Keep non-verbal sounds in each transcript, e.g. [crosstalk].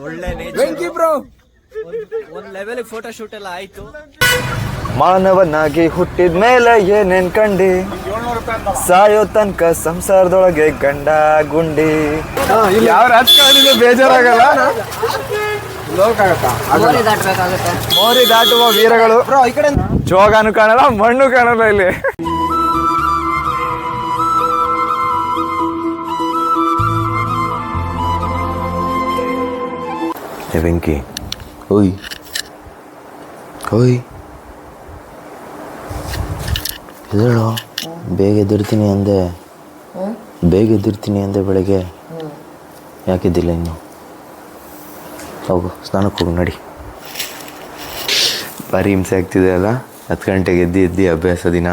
ಒಂದ್ ಒಳ್ಳೆ nature bro ಒಂದ್ ಲೆವೆಲ್ ಫೋಟೋ ಶೂಟ್ ಎಲ್ಲ ಆಯ್ತು. ಮಾನವನಾಗಿ ಹುಟ್ಟಿದ ಮೇಲೆ ಏನೇನ್ ಕಂಡಿ? ಸಾಯೋ ತನಕ ಸಂಸಾರದೊಳಗೆ ಗಂಡ ಗುಂಡಿ. ಯಾವ ರಾಜಕಾರಣ ಬೇಜಾರಾಗಲ್ಲ? ಮೋರಿ ದಾಟುವ ವೀರಗಳು. ಬ್ರೋ ಈ ಕಡೆ ಜೋಗಾನು ಕಾಣಲ್ಲ ಮಣ್ಣು ಕಾಣಲ್ಲ ಇಲ್ಲಿ. ಬೆಂಕಿ ಓಯ್ ಓಯ್ ಎದ್ದೇಳು ಬೇಗ ಎದ್ದಿರ್ತೀನಿ ಅಂದೆ. ಬೇಗ ಎದ್ದಿರ್ತೀನಿ ಅಂದೆ ಬೆಳಗ್ಗೆ. ಯಾಕಿದ್ದಿಲ್ಲ ಇನ್ನು? ಹೋಗು ಸ್ನಾನಕ್ಕೆ ಹೋಗು ನಡಿ. ಭಾರಿ ಹಿಂಸೆ ಆಗ್ತಿದೆ ಅಲ್ಲ? ಹತ್ತು ಗಂಟೆಗೆ ಎದ್ದು ಎದ್ದು ಅಭ್ಯಾಸ ದಿನ.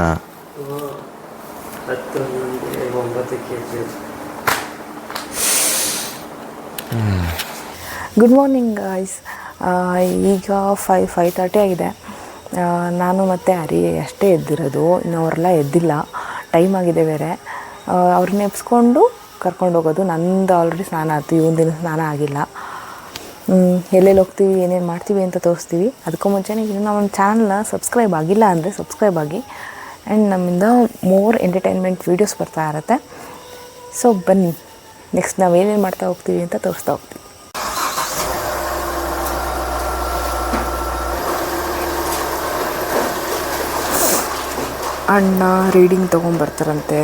ಗುಡ್ ಮಾರ್ನಿಂಗ್ ಗಾಯ್ಸ್ ಈಗ ಫೈ ಫೈವ್ ತರ್ಟಿ ಆಗಿದೆ. ನಾನು ಮತ್ತು ಹರಿ ಅಷ್ಟೇ ಎದ್ದಿರೋದು. ಇನ್ನು ಅವರೆಲ್ಲ ಎದ್ದಿಲ್ಲ. ಟೈಮ್ ಆಗಿದೆ ಬೇರೆ. ಅವ್ರನ್ನ ಎಬ್ಸ್ಕೊಂಡು ಕರ್ಕೊಂಡು ಹೋಗೋದು. ನಂದು ಆಲ್ರೆಡಿ ಸ್ನಾನ ಆಯ್ತು. ದಿನ ಸ್ನಾನ ಆಗಿಲ್ಲ. ಎಲ್ಲೆಲ್ಲಿ ಹೋಗ್ತೀವಿ, ಏನೇನು ಮಾಡ್ತೀವಿ ಅಂತ ತೋರಿಸ್ತೀವಿ. ಅದಕ್ಕೂ ಮುಂಚೆ ನೀವು ನಮ್ಮ ಚಾನಲ್ನ ಸಬ್ಸ್ಕ್ರೈಬ್ ಆಗಿಲ್ಲ ಅಂದರೆ ಸಬ್ಸ್ಕ್ರೈಬ್ ಆಗಿ. ಆ್ಯಂಡ್ ನಮ್ಮಿಂದ ಮೋರ್ ಎಂಟರ್ಟೈನ್ಮೆಂಟ್ ವೀಡಿಯೋಸ್ ಬರ್ತಾ ಇರುತ್ತೆ. ಸೊ ಬನ್ನಿ. ನೆಕ್ಸ್ಟ್ ನಾವು ಏನೇನು ಮಾಡ್ತಾ ಹೋಗ್ತೀವಿ ಅಂತ ತೋರಿಸ್ತಾ ಹೋಗ್ತೀವಿ. ಅಣ್ಣ ರೀಡಿಂಗ್ ತೊಗೊಂಬರ್ತಾರಂತೆ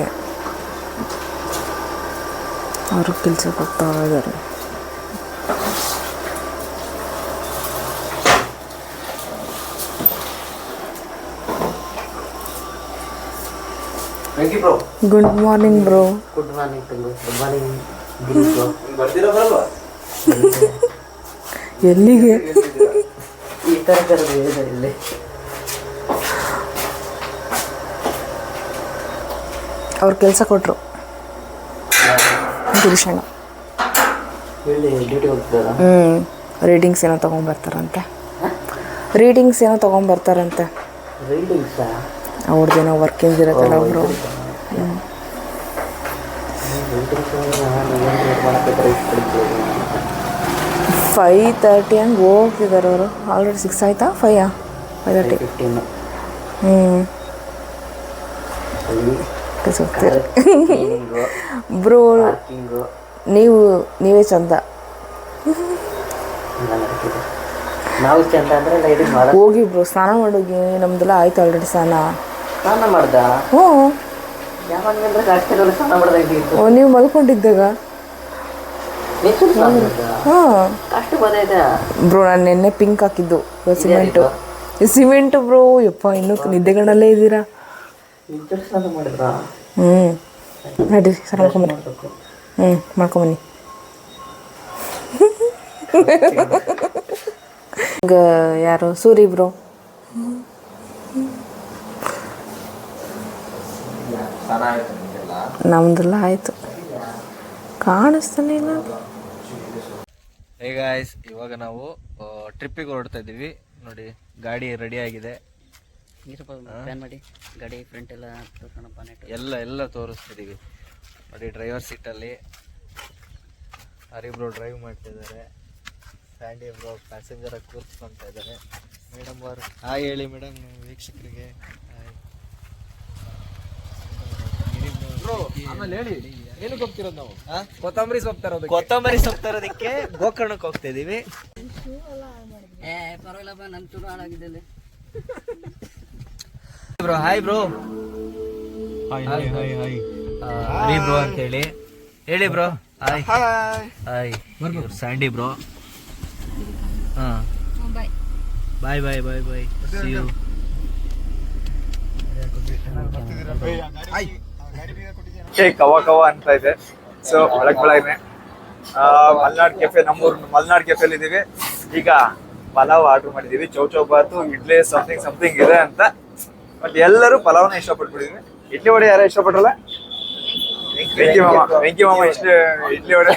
ಅವರು ಕೆಲ್ಸಕ್ಕೆ ಹೋಗ್ತಾ ಇದ್ದಾರೆ good morning bro good morning good morning ಎಲ್ಲಿಗೆ? ಈ ಥರ ಅವ್ರು ಕೆಲಸ ಕೊಟ್ಟರು ಗುರುಶಣ್ಣ. ಹ್ಞೂ ರೀಡಿಂಗ್ಸ್ ಏನೋ ತೊಗೊಂಬರ್ತಾರಂತೆ ರೀಡಿಂಗ್ಸ್ ಏನೋ ತೊಗೊಂಬರ್ತಾರಂತೆ ಅವ್ರದ್ದು ಅವ್ರದ್ದೇನೋ ವರ್ಕಿಂಗ್ ಇರುತ್ತಲ್ಲ ಅವರು. ಫೈ ತರ್ಟಿ ಹಂಗೆ ಹೋಗ್ತಿದ್ದಾರೆ ಅವರು. ಆಲ್ರೆಡಿ ಸಿಕ್ಸ್ ಆಯ್ತಾ? ಫೈಯಾ ಫೈ ತರ್ಟಿ ಹ್ಞೂ ಹೋಗ್ತೀರಿ ಬ್ರೋ ನೀವು ನೀವೇ ಚಂದ. ನಾವು ಚಂದ ಅಂದರೆ ರೈಡಿಂಗ್ ಮಾಡ ಹೋಗಿ ಬ್ರೋ ಸ್ನಾನ ಮಾಡೋಗಿ ನಮ್ದೆಲ್ಲ ಆಯ್ತು ಆಲ್ರೆಡಿ ಸ್ನಾನ. ಸ್ನಾನ ಮಾಡ್ದ? ಹ್ಞೂ. ಯಾವಾಗ ಅಂದ್ರೆ ಕಾಡ್ತಿರಲ್ಲ ಸ್ನಾನ ಮಾಡ್ದಂಗೆ ಓ, ನೀವು ಮಲ್ಕೊಂಡಿದ್ದಾಗ? ಎಷ್ಟು ಸ್ನಾನ ಮಾಡ್ದ ಹಾಂ ಅಷ್ಟು ಬ್ರೋ ನಾನು ನಿನ್ನೆ ಪಿಂಕ್ ಹಾಕಿದ್ದು. ಸಿಮೆಂಟು. ಸಿಮೆಂಟು ಬ್ರೋ ಯಪ್ಪ ಇನ್ನೂ ನಿದ್ದೆಗಳಲ್ಲೇ ಇದ್ದೀರಾ? ನಿಜ ಸ್ನಾನ ಮಾಡಿದ್ರಾ? ಹ್ಞೂ ನಡಿ, ಸರ್ ಮಾಡ್ಕೊಂಬನ್ನಿ ಹ್ಞೂ ಮಾಡ್ಕೊಂಬನ್ನಿ [laughs] ಈಗ ಯಾರು? ಸೂರಿ ಬ್ರೋ. ನಮ್ದೆಲ್ಲ ಆಯಿತು. ಕಾಣಿಸ್ತಾನೆ ಇಲ್ಲ. ಗಾಯ್ಸ್ ಇವಾಗ ನಾವು ಟ್ರಿಪ್ಪಿಗೆ ಹೊರಡ್ತಾ ಇದ್ದೀವಿ. ನೋಡಿ, ಗಾಡಿ ರೆಡಿ ಆಗಿದೆ. ಪ್ಲಾನ್ ಮಾಡಿ ಗಾಡಿ ಫ್ರಂಟ್ ಎಲ್ಲ ತೋರ್ಸೋಣಪ್ಪ ನೆಟ್ ಎಲ್ಲ ಎಲ್ಲ ತೋರಿಸ್ತಿದ್ದೀವಿ ನೋಡಿ ಡ್ರೈವರ್ ಸೀಟಲ್ಲಿ ಹರಿಬ್ರೋ ಡ್ರೈವ್ ಮಾಡ್ತಾ ಇದ್ದಾರೆ ಸ್ಯಾಂಡಿ ಬ್ರೋ ಪ್ಯಾಸೆಂಜರ್ ಆಗಿ ಕೂರಿಸ್ಕೊತಾ ಇದ್ದಾರೆ ಮೇಡಮ್ ಅವರು ಹಾಯ್ ಹೇಳಿ ಮೇಡಮ್ ವೀಕ್ಷಕರಿಗೆ ಆಮೇಲೆ ಹೇಳಿ ಏನಕ್ಕೆ ಹೋಗ್ತಿರೋದು ನಾವು? ಕೊತ್ತಂಬರಿ ಸೊಪ್ಪು ತರೋದು ಕೊತ್ತಂಬರಿ ಸೊಪ್ಪು ತರೋದಕ್ಕೆ ಗೋಕರ್ಣಕ್ಕೆ ಹೋಗ್ತಾ ಇದೀವಿ ಏ ಪರವಾಗಿಲ್ಲಪ್ಪ ನನ್ನ ಚೂರು ಹಾಳಾಗಿದ್ದಲ್ಲಿ bro hi bro hi hi hi hi Hari bro ಅಂತ ಹೇಳಿ ಹೇಳಿ bro hi hi Sandy bro ಹಾ. Bye bye bye bye see you ಏ ಕವ ಕವ ಅಂತ ಇದೆ. ಸೊ ಒಳಗ್ ಬೆಳಗ್ನೆ ಮಲ್ನಾಡ್ ಕೆಫೆ ನಮ್ಮೂರ್ ಮಲ್ನಾಡ್ ಕೆಫೆಲ್ ಇದೀವಿ. ಈಗ ಪಲಾವ್ ಆರ್ಡರ್ ಮಾಡಿದೀವಿ. ಚೌ ಚೌ ಬಾತು ಇಡ್ಲಿ ಸಮಥಿಂಗ್ ಸಮಥಿಂಗ್ ಇದೆ ಅಂತ. ಬಟ್ ಎಲ್ಲರೂ ಪಲಾವ್ನ ಇಷ್ಟಪಟ್ಬಿಟ್ಟಿದೀವಿ ಇಡ್ಲಿ ವಡೆ ಯಾರು ಇಷ್ಟಪಟ್ರಲ್ಲ ವೆಂಕಿ ಮಾಮ ವೆಂಕಿ ಮಾಮ ಇಷ್ಟ ಇಡ್ಲಿ ವಡೆ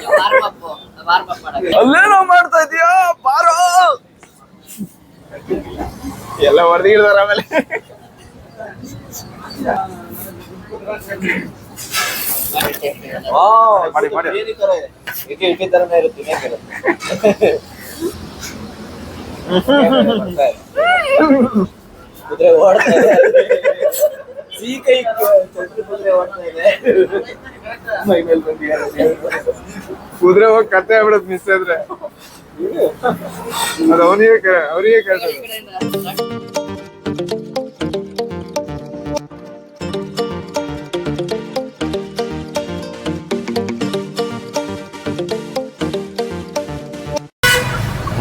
ಅಲ್ಲೇನೋ ಮಾಡ್ತಾ ಇದೀಯಾ ಬಾರೋ ಎಲ್ಲ ಹೊಡೆದಿರ್ತಾರ ಆಮೇಲೆ ಮಾಡಿ ಮಾಡಿ ಕುದುರೆ ಓಡ್ತಾ ಇದೆ. ಸಿಹಿ ಕೈ ಕುದುರೆ ಓಡ್ತಾ ಇದೆ. ಮೈ ಮೇಲೆ ಕುದುರೆ ಹೋಗಿ ಕತ್ತೆ ಆಗ್ಬಿಡತ್ ಮಿಸ್ ಆದ್ರೆ. ಅದು ಅವನಿಗೆ ಅವರಿಗೆ ಕೇಳ್ತಾರೆ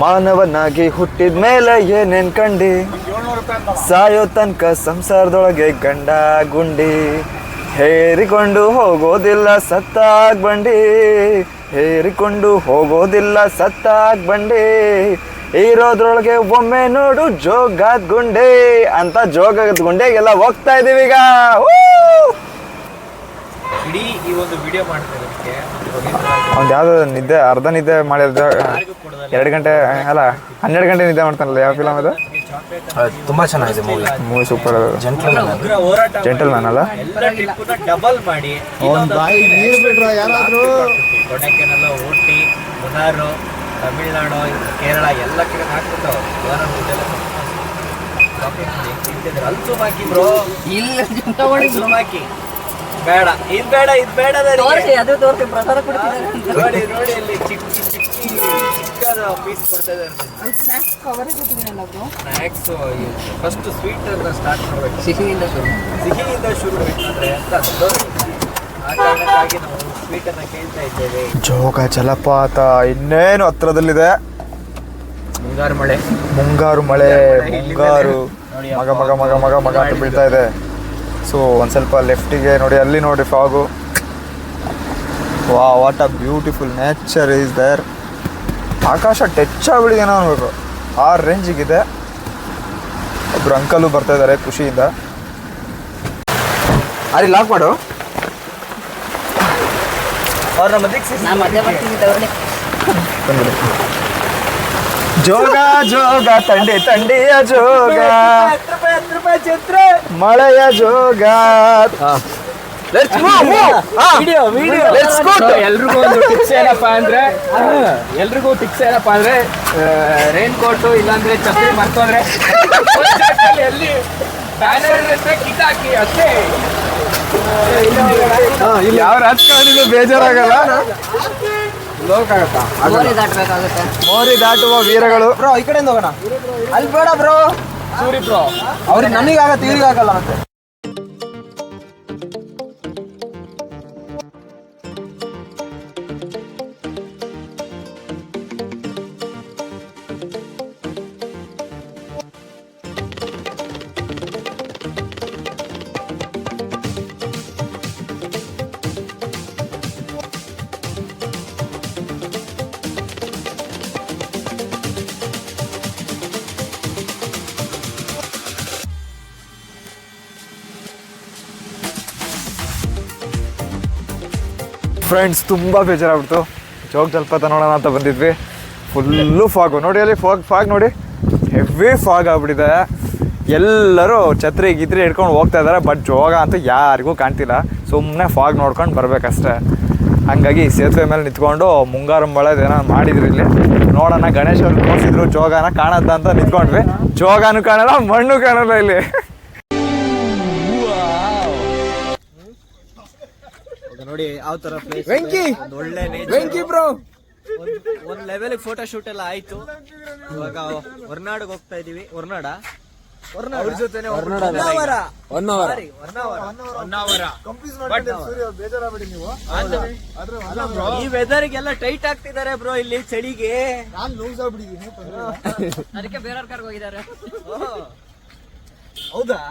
ಮಾನವನಾಗಿ ಹುಟ್ಟಿದ ಮೇಲೆ ಏನೇನ್ ಕಂಡಿ? ಸಾಯೋ ತನಕ ಸಂಸಾರದೊಳಗೆ ಗಂಡ ಗುಂಡಿ ಹೇರಿಕೊಂಡು ಹೋಗೋದಿಲ್ಲ ಸತ್ತಾಗ್ ಬಂಡಿ ಹೇರಿಕೊಂಡು ಹೋಗೋದಿಲ್ಲ ಸತ್ತಾಗ್ ಬಂಡಿ. ಇರೋದ್ರೊಳಗೆ ಒಮ್ಮೆ ನೋಡು ಜೋಗಾದ್ ಗುಂಡೆ ಅಂತ ಜೋಗದ ಗುಂಡೆಗೆಲ್ಲ ಹೋಗ್ತಾ ಇದೀವಿ ಈಗ! ಇಡೀ ಈ ಒಂದು ವಿಡಿಯೋ ಒಂದು ಯಾವ್ದು ನಿದ್ದೆ ಅರ್ಧ ನಿದ್ದೆ ಮಾಡಿದ ಎರಡು ಗಂಟೆ ಅಲ್ಲ ಹನ್ನೆರಡು ಗಂಟೆ ನಿದ್ದೆ ಮಾಡ್ತಾನಲ್ಲ ಯಾವ ಫಿಲಮ್ ಅದು? ತುಂಬಾ ಚೆನ್ನಾಗಿದೆ movie movie super gentle gentleman ಅಲ್ಲ? ಡಬಲ್ ಮಾಡಿ ಕೊಡಕೆನಲ್ಲ ಊಟಿ ಮುನಾರು ತಮಿಳ್ನಾಡು ಕೇರಳ ಎಲ್ಲ ಕಡೆ ಹಾಕ್ಬಿಟ್ಟು ಅಲ್ಲಿ ಹಾಕಿ ಬ್ರೋ ಇಲ್ಲ ಹಾಕಿ ಬೇಡ. ಇದು ಬೇಡ ಇದು ಬೇಡ. ಅದು ತೋರಿಸಿ ಪ್ರಸಾದ ಕೊಡ್ತಿದ್ದಾರೆ. ನೋಡಿ ನೋಡಿ ಇಲ್ಲಿ ಚಿಕ್ಕ ಚಿಕ್ಕ. ಚಿಕ್ಕದ ಪೀಸ್ ಕೊಡ್ತಾ ಇದ್ದಾರೆ ಸ್ನ್ಯಾಕ್ಸ್ ಫಸ್ಟ್ ಸ್ವೀಟ್ ಅನ್ನ ಸ್ಟಾರ್ಟ್ ಮಾಡ್ಬೇಕು. ಸಿಹಿಯಿಂದ ಶುರು ಸಿಹಿಯಿಂದ ಶುರು ಬೇಕಾದ್ರೆ ಅಂತ. ಆ ಕಾರಣಕ್ಕಾಗಿ ನಾವು ಸ್ವೀಟ್ ಅನ್ನ ಕೇಳ್ತಾ ಇದ್ದೇವೆ. ಜೋಗ ಜಲಪಾತ ಇನ್ನೇನು ಹತ್ರದಲ್ಲಿದೆ? ಮುಂಗಾರು ಮಳೆ. ಮುಂಗಾರು ಮಳೆ ಮುಂಗಾರು ಮಗ ಮಗ ಮಗ ಮಗ ಮಗ ಅಂತ ಬೀಳ್ತಾ ಇದೆ. ಸೊ ಒಂದು ಸ್ವಲ್ಪ ಲೆಫ್ಟಿಗೆ ನೋಡಿ ಅಲ್ಲಿ ನೋಡಿ ಫಾಗು ವಾ what a beautiful nature is there Akash touch ಆಗ್ಬಿಡಿದೇನೋ ಅನ್ಬೇಕು ಆ ರೇಂಜಿಗಿದೆ ಒಬ್ರು ಅಂಕಲು ಬರ್ತಾ ಇದ್ದಾರೆ ಖುಷಿಯಿಂದ ಅರಿ ಲಾಕ್ ಮಾಡು ಜೋಗ ಜೋಗ ತಂಡಿ ತಂಡಿಯ ಜೋಗ ಮಳೆಯ ಜೋಗ ಎಲ್ರಿಗೂ ಒಂದು [laughs] ಟಿಪ್ಸ್ ಏನಪ್ಪಾ ಅಂದ್ರೆ ಎಲ್ರಿಗೂ ಟಿಪ್ಸ್ ಏನಪ್ಪಾ ಅಂದ್ರೆ ರೈನ್ ಕೋಟು ಇಲ್ಲಾಂದ್ರೆ ಚಪ್ಪಲಿ ಮರ್ತೋದ್ರೆ ಎಲ್ಲಿ ಬ್ಯಾನರ್ ಇರುತ್ತೆ ಕಿತ್ತಾಕಿ ಅಷ್ಟೇ. ಯಾವ ರಾಜಕಾರಣಿಗೂ ಬೇಜಾರಾಗಲ್ಲ. ಹೋಗಕ್ಕಾಗತ್ತಾ ಮೋರಿ ದಾಟಬೇಕಾಗುತ್ತೆ. ಮೋರಿ ದಾಟುವ ವೀರಗಳು. ಬ್ರೋ ಈ ಕಡೆಯಿಂದ ಹೋಗೋಣ. ಅಲ್ಲಿ ಬೇಡ ಬ್ರೋ. ಸೂರಿ ಬ್ರೋ. ಅವ್ರಿಗೆ ನನಗಾಗತ್ತೆ ಇವ್ರಿಗಾಗಲ್ಲ ಮತ್ತೆ. ಫ್ರೆಂಡ್ಸ್ ತುಂಬ ಬೇಜಾರಾಗ್ಬಿಡ್ತು. ಜೋಗ ಜಲಪಾತ ನೋಡೋಣ ಅಂತ ಬಂದಿದ್ವಿ. ಫುಲ್ಲು ಫಾಗು ನೋಡಿ ಅಲ್ಲಿ ಫಾಗ್ ಫಾಗ್ ನೋಡಿ. ಹೆವಿ ಫಾಗ್ ಆಗ್ಬಿಟ್ಟಿದೆ. ಎಲ್ಲರೂ ಛತ್ರಿ ಗಿತ್ರಿ ಹಿಡ್ಕೊಂಡು ಹೋಗ್ತಾ ಇದ್ದಾರೆ ಬಟ್ ಜೋಗ ಅಂತ ಯಾರಿಗೂ ಕಾಣ್ತಿಲ್ಲ. ಸುಮ್ಮನೆ ಫಾಗ್ ನೋಡ್ಕೊಂಡು ಬರ್ಬೇಕಷ್ಟೆ. ಹಂಗಾಗಿ ಸೇತುವೆ ಮೇಲೆ ನಿಂತ್ಕೊಂಡು ಮುಂಗಾರು ಮಳೆ ಏನೋ ಮಾಡಿದ್ರು ಇಲ್ಲಿ. ನೋಡೋಣ ಗಣೇಶ್ ಅವ್ರು ತೋರಿಸಿದ್ರು ಜೋಗನ ಕಾಣತ್ತ ಅಂತ ನಿಂತ್ಕೊಂಡ್ವಿ. ಜೋಗನೂ ಕಾಣಲ್ಲ, ಮಣ್ಣು ಕಾಣಲ್ಲ ಇಲ್ಲಿ. ನೋಡಿ ಯಾವ ತರ ಪ್ಲೇಸ್ ವೆಂಕಿ! ಒಂದು ಒಳ್ಳೆ ವೆಂಕಿ ಬ್ರೋ! ಒಂದ್ ಲೆವೆಲ್ ಫೋಟೋ ಶೂಟ್ ಎಲ್ಲ ಆಯ್ತು. ಇವಾಗ ಹೊರ್ನಾಡಿಗೆ ಹೋಗ್ತಾ ಇದೀವಿ. ಹೊರ್ನಾಡ? ಈ ಜೊತೆನೆ ಹೊನ್ನಾವರ Sorry, ಹೊನ್ನಾವರ ಈ ವೆದರ್ಗೆಲ್ಲ ಟೈಟ್ ಆಗ್ತಿದ್ದಾರೆ ಬ್ರೋ ಇಲ್ಲಿ ಚಳಿಗೆ. [laughs] ಅದಕ್ಕೆ ಬೇರೆಯವ್ರ ಕಾರ್ಗೆ ಹೋಗಿದ್ದಾರೆ. ಹೌದಾ?